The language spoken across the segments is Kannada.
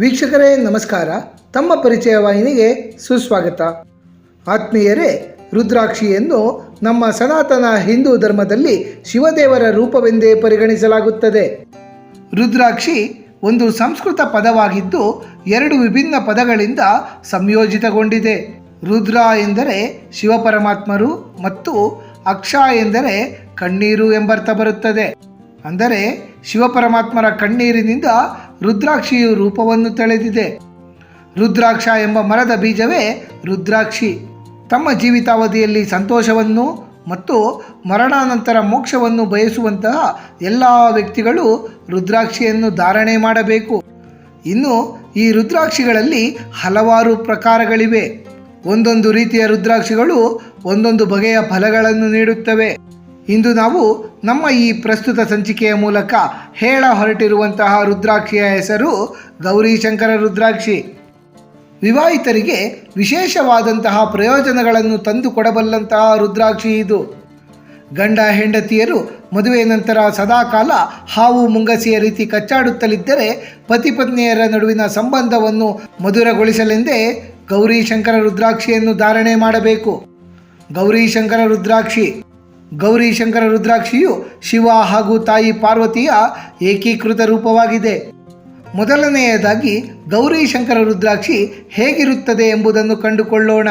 ವೀಕ್ಷಕರೇ, ನಮಸ್ಕಾರ. ತಮ್ಮ ಪರಿಚಯ ವಾಹಿನಿಗೆ ಸುಸ್ವಾಗತ. ಆತ್ಮೀಯರೇ ರುದ್ರಾಕ್ಷಿಯನ್ನು ನಮ್ಮ ಸನಾತನ ಹಿಂದೂ ಧರ್ಮದಲ್ಲಿ ಶಿವದೇವರ ರೂಪವೆಂದೇ ಪರಿಗಣಿಸಲಾಗುತ್ತದೆ. ರುದ್ರಾಕ್ಷಿ ಒಂದು ಸಂಸ್ಕೃತ ಪದವಾಗಿದ್ದು, ಎರಡು ವಿಭಿನ್ನ ಪದಗಳಿಂದ ಸಂಯೋಜಿತಗೊಂಡಿದೆ. ರುದ್ರ ಎಂದರೆ ಶಿವಪರಮಾತ್ಮರು ಮತ್ತು ಅಕ್ಷ ಎಂದರೆ ಕಣ್ಣೀರು ಎಂಬರ್ಥ ಬರುತ್ತದೆ. ಅಂದರೆ ಶಿವಪರಮಾತ್ಮರ ಕಣ್ಣೀರಿನಿಂದ ರುದ್ರಾಕ್ಷಿಯು ರೂಪವನ್ನು ತಳೆದಿದೆ. ರುದ್ರಾಕ್ಷ ಎಂಬ ಮರದ ಬೀಜವೇ ರುದ್ರಾಕ್ಷಿ. ತಮ್ಮ ಜೀವಿತಾವಧಿಯಲ್ಲಿ ಸಂತೋಷವನ್ನು ಮತ್ತು ಮರಣಾನಂತರ ಮೋಕ್ಷವನ್ನು ಬಯಸುವಂತಹ ಎಲ್ಲ ವ್ಯಕ್ತಿಗಳು ರುದ್ರಾಕ್ಷಿಯನ್ನು ಧಾರಣೆ ಮಾಡಬೇಕು. ಇನ್ನು ಈ ರುದ್ರಾಕ್ಷಿಗಳಲ್ಲಿ ಹಲವಾರು ಪ್ರಕಾರಗಳಿವೆ. ಒಂದೊಂದು ರೀತಿಯ ರುದ್ರಾಕ್ಷಿಗಳು ಒಂದೊಂದು ಬಗೆಯ ಫಲಗಳನ್ನು ನೀಡುತ್ತವೆ. ಇಂದು ನಾವು ನಮ್ಮ ಈ ಪ್ರಸ್ತುತ ಸಂಚಿಕೆಯ ಮೂಲಕ ಹೇಳ ಹೊರಟಿರುವಂತಹ ರುದ್ರಾಕ್ಷಿಯ ಹೆಸರು ಗೌರಿಶಂಕರ ರುದ್ರಾಕ್ಷಿ. ವಿವಾಹಿತರಿಗೆ ವಿಶೇಷವಾದಂತಹ ಪ್ರಯೋಜನಗಳನ್ನು ತಂದು ಕೊಡಬಲ್ಲಂತಹ ರುದ್ರಾಕ್ಷಿ ಇದು. ಗಂಡ ಹೆಂಡತಿಯರು ಮದುವೆ ನಂತರ ಸದಾಕಾಲ ಹಾವು ಮುಂಗಸಿಯ ರೀತಿ ಕಚ್ಚಾಡುತ್ತಲಿದ್ದರೆ ಪತಿ ಪತ್ನಿಯರ ನಡುವಿನ ಸಂಬಂಧವನ್ನು ಮಧುರಗೊಳಿಸಲೆಂದೇ ಗೌರಿಶಂಕರ ರುದ್ರಾಕ್ಷಿಯನ್ನು ಧಾರಣೆ ಮಾಡಬೇಕು. ಗೌರಿಶಂಕರ ರುದ್ರಾಕ್ಷಿ. ಗೌರೀಶಂಕರ ರುದ್ರಾಕ್ಷಿಯು ಶಿವ ಹಾಗೂ ತಾಯಿ ಪಾರ್ವತಿಯ ಏಕೀಕೃತ ರೂಪವಾಗಿದೆ. ಮೊದಲನೆಯದಾಗಿ ಗೌರಿ ಶಂಕರ ರುದ್ರಾಕ್ಷಿ ಹೇಗಿರುತ್ತದೆ ಎಂಬುದನ್ನು ಕಂಡುಕೊಳ್ಳೋಣ.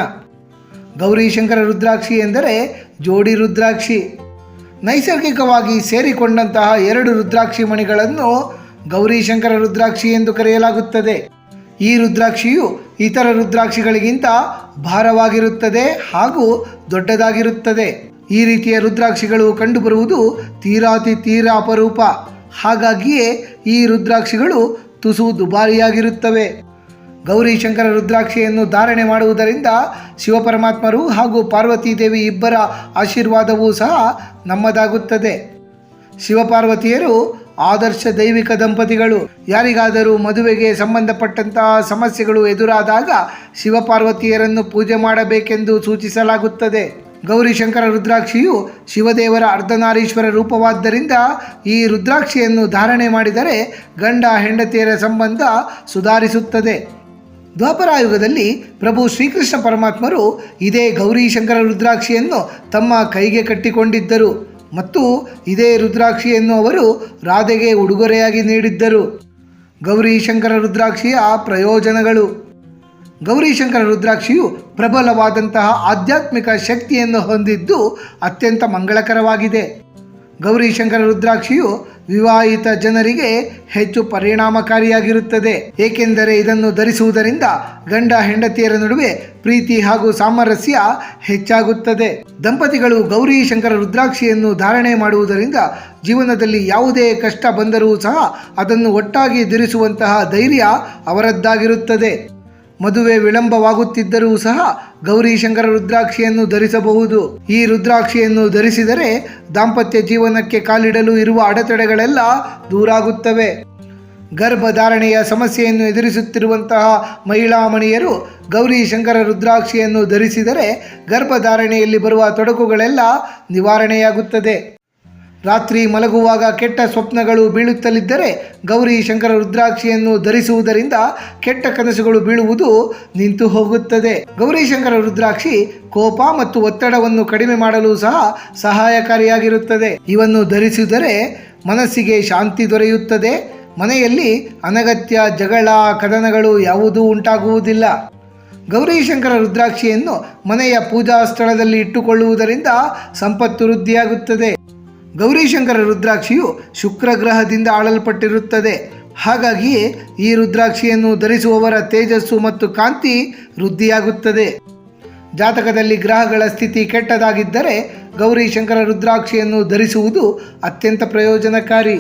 ಗೌರಿ ಶಂಕರ ರುದ್ರಾಕ್ಷಿ ಎಂದರೆ ಜೋಡಿ ರುದ್ರಾಕ್ಷಿ. ನೈಸರ್ಗಿಕವಾಗಿ ಸೇರಿಕೊಂಡಂತಹ ಎರಡು ರುದ್ರಾಕ್ಷಿ ಮಣಿಗಳನ್ನು ಗೌರೀಶಂಕರ ರುದ್ರಾಕ್ಷಿ ಎಂದು ಕರೆಯಲಾಗುತ್ತದೆ. ಈ ರುದ್ರಾಕ್ಷಿಯು ಇತರ ರುದ್ರಾಕ್ಷಿಗಳಿಗಿಂತ ಭಾರವಾಗಿರುತ್ತದೆ ಹಾಗೂ ದೊಡ್ಡದಾಗಿರುತ್ತದೆ. ಈ ರೀತಿಯ ರುದ್ರಾಕ್ಷಿಗಳು ಕಂಡುಬರುವುದು ತೀರಾತಿ ತೀರಾ ಅಪರೂಪ ಹಾಗಾಗಿಯೇ ಈ ರುದ್ರಾಕ್ಷಿಗಳು ತುಸು ದುಬಾರಿಯಾಗಿರುತ್ತವೆ. ಗೌರಿಶಂಕರ ರುದ್ರಾಕ್ಷಿಯನ್ನು ಧಾರಣೆ ಮಾಡುವುದರಿಂದ ಶಿವಪರಮಾತ್ಮರು ಹಾಗೂ ಪಾರ್ವತೀದೇವಿ ಇಬ್ಬರ ಆಶೀರ್ವಾದವೂ ಸಹ ನಮ್ಮದಾಗುತ್ತದೆ. ಶಿವಪಾರ್ವತಿಯರು ಆದರ್ಶ ದೈವಿಕ ದಂಪತಿಗಳು. ಯಾರಿಗಾದರೂ ಮದುವೆಗೆ ಸಂಬಂಧಪಟ್ಟಂತಹ ಸಮಸ್ಯೆಗಳು ಎದುರಾದಾಗ ಶಿವಪಾರ್ವತಿಯರನ್ನು ಪೂಜೆ ಮಾಡಬೇಕೆಂದು ಸೂಚಿಸಲಾಗುತ್ತದೆ. ಗೌರಿಶಂಕರ ರುದ್ರಾಕ್ಷಿಯು ಶಿವದೇವರ ಅರ್ಧನಾರೀಶ್ವರ ರೂಪವಾದ್ದರಿಂದ ಈ ರುದ್ರಾಕ್ಷಿಯನ್ನು ಧಾರಣೆ ಮಾಡಿದರೆ ಗಂಡ ಹೆಂಡತಿಯರ ಸಂಬಂಧ ಸುಧಾರಿಸುತ್ತದೆ. ದ್ವಾಪರಾಯುಗದಲ್ಲಿ ಪ್ರಭು ಶ್ರೀಕೃಷ್ಣ ಪರಮಾತ್ಮರು ಇದೇ ಗೌರಿಶಂಕರ ರುದ್ರಾಕ್ಷಿಯನ್ನು ತಮ್ಮ ಕೈಗೆ ಕಟ್ಟಿಕೊಂಡಿದ್ದರು ಮತ್ತು ಇದೇ ರುದ್ರಾಕ್ಷಿಯನ್ನು ಅವರು ರಾಧೆಗೆ ಉಡುಗೊರೆಯಾಗಿ ನೀಡಿದ್ದರು. ಗೌರಿಶಂಕರ ರುದ್ರಾಕ್ಷಿಯ ಪ್ರಯೋಜನಗಳು. ಗೌರೀಶಂಕರ ರುದ್ರಾಕ್ಷಿಯು ಪ್ರಬಲವಾದಂತಹ ಆಧ್ಯಾತ್ಮಿಕ ಶಕ್ತಿಯನ್ನು ಹೊಂದಿದ್ದು ಅತ್ಯಂತ ಮಂಗಳಕರವಾಗಿದೆ. ಗೌರಿಶಂಕರ ರುದ್ರಾಕ್ಷಿಯು ವಿವಾಹಿತ ಜನರಿಗೆ ಹೆಚ್ಚು ಪರಿಣಾಮಕಾರಿಯಾಗಿರುತ್ತದೆ. ಏಕೆಂದರೆ ಇದನ್ನು ಧರಿಸುವುದರಿಂದ ಗಂಡ ಹೆಂಡತಿಯರ ನಡುವೆ ಪ್ರೀತಿ ಹಾಗೂ ಸಾಮರಸ್ಯ ಹೆಚ್ಚಾಗುತ್ತದೆ. ದಂಪತಿಗಳು ಗೌರಿಶಂಕರ ರುದ್ರಾಕ್ಷಿಯನ್ನು ಧಾರಣೆ ಮಾಡುವುದರಿಂದ ಜೀವನದಲ್ಲಿ ಯಾವುದೇ ಕಷ್ಟ ಬಂದರೂ ಸಹ ಅದನ್ನು ಒಟ್ಟಾಗಿ ಧರಿಸುವಂತಹ ಧೈರ್ಯ ಅವರದ್ದಾಗಿರುತ್ತದೆ. ಮದುವೆ ವಿಳಂಬವಾಗುತ್ತಿದ್ದರೂ ಸಹ ಗೌರಿಶಂಕರ ರುದ್ರಾಕ್ಷಿಯನ್ನು ಧರಿಸಬಹುದು. ಈ ರುದ್ರಾಕ್ಷಿಯನ್ನು ಧರಿಸಿದರೆ ದಾಂಪತ್ಯ ಜೀವನಕ್ಕೆ ಕಾಲಿಡಲು ಇರುವ ಅಡೆತಡೆಗಳೆಲ್ಲ ದೂರಾಗುತ್ತವೆ. ಗರ್ಭಧಾರಣೆಯ ಸಮಸ್ಯೆಯನ್ನು ಎದುರಿಸುತ್ತಿರುವಂತಹ ಮಹಿಳಾ ಮಣಿಯರು ಗೌರೀಶಂಕರ ರುದ್ರಾಕ್ಷಿಯನ್ನು ಧರಿಸಿದರೆ ಗರ್ಭಧಾರಣೆಯಲ್ಲಿ ಬರುವ ತೊಡಕುಗಳೆಲ್ಲ ನಿವಾರಣೆಯಾಗುತ್ತದೆ. ರಾತ್ರಿ ಮಲಗುವಾಗ ಕೆಟ್ಟ ಸ್ವಪ್ನಗಳು ಬೀಳುತ್ತಲಿದ್ದರೆ ಗೌರಿ ಶಂಕರ ರುದ್ರಾಕ್ಷಿಯನ್ನು ಧರಿಸುವುದರಿಂದ ಕೆಟ್ಟ ಕನಸುಗಳು ಬೀಳುವುದು ನಿಂತು ಹೋಗುತ್ತದೆ. ಗೌರಿ ಶಂಕರ ರುದ್ರಾಕ್ಷಿ ಕೋಪ ಮತ್ತು ಒತ್ತಡವನ್ನು ಕಡಿಮೆ ಮಾಡಲು ಸಹ ಸಹಾಯಕಾರಿಯಾಗಿರುತ್ತದೆ. ಇವನ್ನು ಧರಿಸಿದರೆ ಮನಸ್ಸಿಗೆ ಶಾಂತಿ ದೊರೆಯುತ್ತದೆ. ಮನೆಯಲ್ಲಿ ಅನಗತ್ಯ ಜಗಳ, ಕದನಗಳು ಯಾವುದೂ ಉಂಟಾಗುವುದಿಲ್ಲ. ಗೌರಿಶಂಕರ ರುದ್ರಾಕ್ಷಿಯನ್ನು ಮನೆಯ ಪೂಜಾ ಸ್ಥಳದಲ್ಲಿ ಇಟ್ಟುಕೊಳ್ಳುವುದರಿಂದ ಸಂಪತ್ತು ವೃದ್ಧಿಯಾಗುತ್ತದೆ. ಗೌರೀಶಂಕರ ರುದ್ರಾಕ್ಷಿಯು ಶುಕ್ರ ಗ್ರಹದಿಂದ ಆಳಲ್ಪಟ್ಟಿರುತ್ತದೆ. ಹಾಗಾಗಿಯೇ ಈ ರುದ್ರಾಕ್ಷಿಯನ್ನು ಧರಿಸುವವರ ತೇಜಸ್ಸು ಮತ್ತು ಕಾಂತಿ ವೃದ್ಧಿಯಾಗುತ್ತದೆ. ಜಾತಕದಲ್ಲಿ ಗ್ರಹಗಳ ಸ್ಥಿತಿ ಕೆಟ್ಟದಾಗಿದ್ದರೆ ಗೌರಿಶಂಕರ ರುದ್ರಾಕ್ಷಿಯನ್ನು ಧರಿಸುವುದು ಅತ್ಯಂತ ಪ್ರಯೋಜನಕಾರಿ.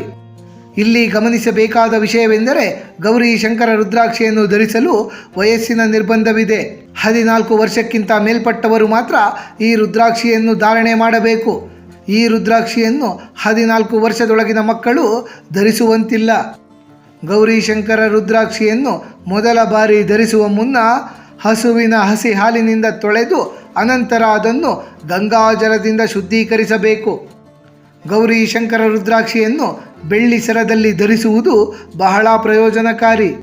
ಇಲ್ಲಿ ಗಮನಿಸಬೇಕಾದ ವಿಷಯವೆಂದರೆ ಗೌರಿ ಶಂಕರ ರುದ್ರಾಕ್ಷಿಯನ್ನು ಧರಿಸಲು ವಯಸ್ಸಿನ ನಿರ್ಬಂಧವಿದೆ. ಹದಿನಾಲ್ಕು ವರ್ಷಕ್ಕಿಂತ ಮೇಲ್ಪಟ್ಟವರು ಮಾತ್ರ ಈ ರುದ್ರಾಕ್ಷಿಯನ್ನು ಧಾರಣೆ ಮಾಡಬೇಕು. ಈ ರುದ್ರಾಕ್ಷಿಯನ್ನು ಹದಿನಾಲ್ಕು ವರ್ಷದೊಳಗಿನ ಮಕ್ಕಳು ಧರಿಸುವಂತಿಲ್ಲ. ಗೌರಿಶಂಕರ ರುದ್ರಾಕ್ಷಿಯನ್ನು ಮೊದಲ ಬಾರಿ ಧರಿಸುವ ಮುನ್ನ ಹಸುವಿನ ಹಸಿ ಹಾಲಿನಿಂದ ತೊಳೆದು ಅನಂತರ ಅದನ್ನು ಗಂಗಾಜಲದಿಂದ ಶುದ್ಧೀಕರಿಸಬೇಕು. ಗೌರಿಶಂಕರ ರುದ್ರಾಕ್ಷಿಯನ್ನು ಬೆಳ್ಳಿ ಸರದಲ್ಲಿ ಧರಿಸುವುದು ಬಹಳ ಪ್ರಯೋಜನಕಾರಿ.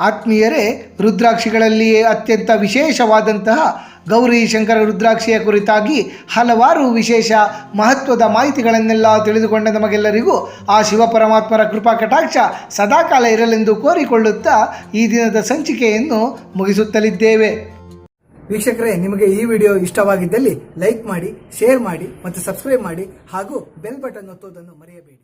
ಆತ್ಮೀಯರೇ, ರುದ್ರಾಕ್ಷಿಗಳಲ್ಲಿಯೇ ಅತ್ಯಂತ ವಿಶೇಷವಾದಂತಹ ಗೌರಿ ಶಂಕರ ರುದ್ರಾಕ್ಷಿಯ ಕುರಿತಾಗಿ ಹಲವಾರು ವಿಶೇಷ ಮಹತ್ವದ ಮಾಹಿತಿಗಳನ್ನೆಲ್ಲ ತಿಳಿದುಕೊಂಡ ನಮಗೆಲ್ಲರಿಗೂ ಆ ಶಿವಪರಮಾತ್ಮರ ಕೃಪಾ ಕಟಾಕ್ಷ ಸದಾಕಾಲ ಇರಲೆಂದು ಕೋರಿಕೊಳ್ಳುತ್ತಾ ಈ ದಿನದ ಸಂಚಿಕೆಯನ್ನು ಮುಗಿಸುತ್ತಲಿದ್ದೇವೆ. ವೀಕ್ಷಕರೇ, ನಿಮಗೆ ಈ ವಿಡಿಯೋ ಇಷ್ಟವಾಗಿದ್ದಲ್ಲಿ ಲೈಕ್ ಮಾಡಿ, ಶೇರ್ ಮಾಡಿ ಮತ್ತು ಸಬ್ಸ್ಕ್ರೈಬ್ ಮಾಡಿ ಹಾಗೂ ಬೆಲ್ ಬಟನ್ ಒತ್ತೋದನ್ನು ಮರೆಯಬೇಡಿ.